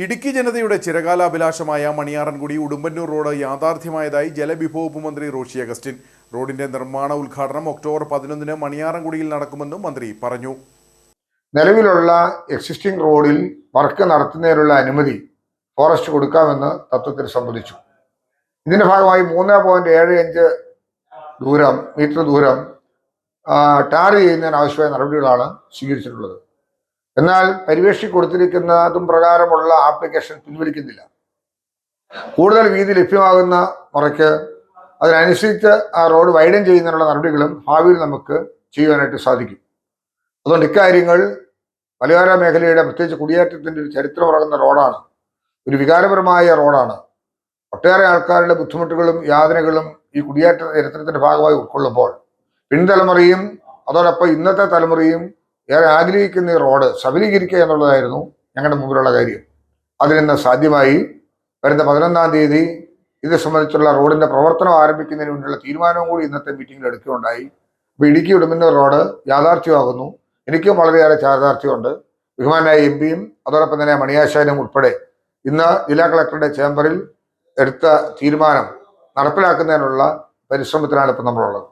ഇടുക്കി ജനതയുടെ ചിരകാലാഭിലാഷമായ മണിയാറൻകുടി ഉടുമ്പന്നൂർ റോഡ് യാഥാർത്ഥ്യമായതായി ജലവിഭവ മന്ത്രി റോഷി അഗസ്റ്റിൻ. റോഡിന്റെ നിർമ്മാണ ഉദ്ഘാടനം ഒക്ടോബർ പതിനൊന്നിന് മണിയാറൻകുടിയിൽ നടക്കുമെന്നും മന്ത്രി പറഞ്ഞു. നിലവിലുള്ള എക്സിസ്റ്റിംഗ് റോഡിൽ വർക്ക് നടത്തുന്നതിനുള്ള അനുമതി ഫോറസ്റ്റ് കൊടുക്കാമെന്ന് തത്വത്തിൽ സംബന്ധിച്ചു. ഇതിന്റെ ഭാഗമായി മൂന്ന് പോയിന്റ് ഏഴ് അഞ്ച് ദൂരം മീറ്റർ ദൂരം ടാർ ചെയ്യുന്നതിന് ആവശ്യമായ നടപടികളാണ് സ്വീകരിച്ചിട്ടുള്ളത്. എന്നാൽ പരിവേഷി കൊടുത്തിരിക്കുന്നതും പ്രകാരമുള്ള ആപ്ലിക്കേഷൻ പിൻവലിക്കുന്നില്ല. കൂടുതൽ വീതി ലഭ്യമാകുന്ന മുറയ്ക്ക് അതിനനുസരിച്ച് ആ റോഡ് വൈഡൻ ചെയ്യുന്നതിനുള്ള നടപടികളും ഭാവിയിൽ നമുക്ക് ചെയ്യുവാനായിട്ട് സാധിക്കും. അതുകൊണ്ട് ഇക്കാര്യങ്ങൾ മലയോര മേഖലയുടെ പ്രത്യേകിച്ച് കുടിയേറ്റത്തിന്റെ ഒരു ചരിത്രം ഉറങ്ങുന്ന റോഡാണ്. ഒരു വികാരപരമായ റോഡാണ്. ഒട്ടേറെ ആൾക്കാരുടെ ബുദ്ധിമുട്ടുകളും യാതനകളും ഈ കുടിയേറ്റ ചരിത്രത്തിന്റെ ഭാഗമായി ഉൾക്കൊള്ളുമ്പോൾ പിൻതലമുറയും അതോടൊപ്പം ഇന്നത്തെ തലമുറയും ഏറെ ആഗ്രഹിക്കുന്ന ഈ റോഡ് സബലീകരിക്കുക എന്നുള്ളതായിരുന്നു ഞങ്ങളുടെ മുമ്പിലുള്ള കാര്യം. അതിനിന്ന് സാധ്യമായി വരുന്ന പതിനൊന്നാം തീയതി ഇത് സംബന്ധിച്ചുള്ള റോഡിന്റെ പ്രവർത്തനം ആരംഭിക്കുന്നതിന് വേണ്ടിയുള്ള തീരുമാനവും കൂടി ഇന്നത്തെ മീറ്റിംഗിൽ എടുക്കുകയുണ്ടായി. അപ്പോൾ ഇടുക്കി ഉടുമ്പന്നൂർ റോഡ് യാഥാർത്ഥ്യമാകുന്നു. എനിക്കും വളരെയേറെ ചാരിതാർത്ഥ്യമുണ്ട് ബഹുമാനായ എം പിയും അതോടൊപ്പം തന്നെ മണിയാശാനും ഉൾപ്പെടെ ഇന്ന് ജില്ലാ കളക്ടറുടെ ചേംബറിൽ എടുത്ത തീരുമാനം നടപ്പിലാക്കുന്നതിനുള്ള പരിശ്രമത്തിലാണ് ഇപ്പം നമ്മളുള്ളത്.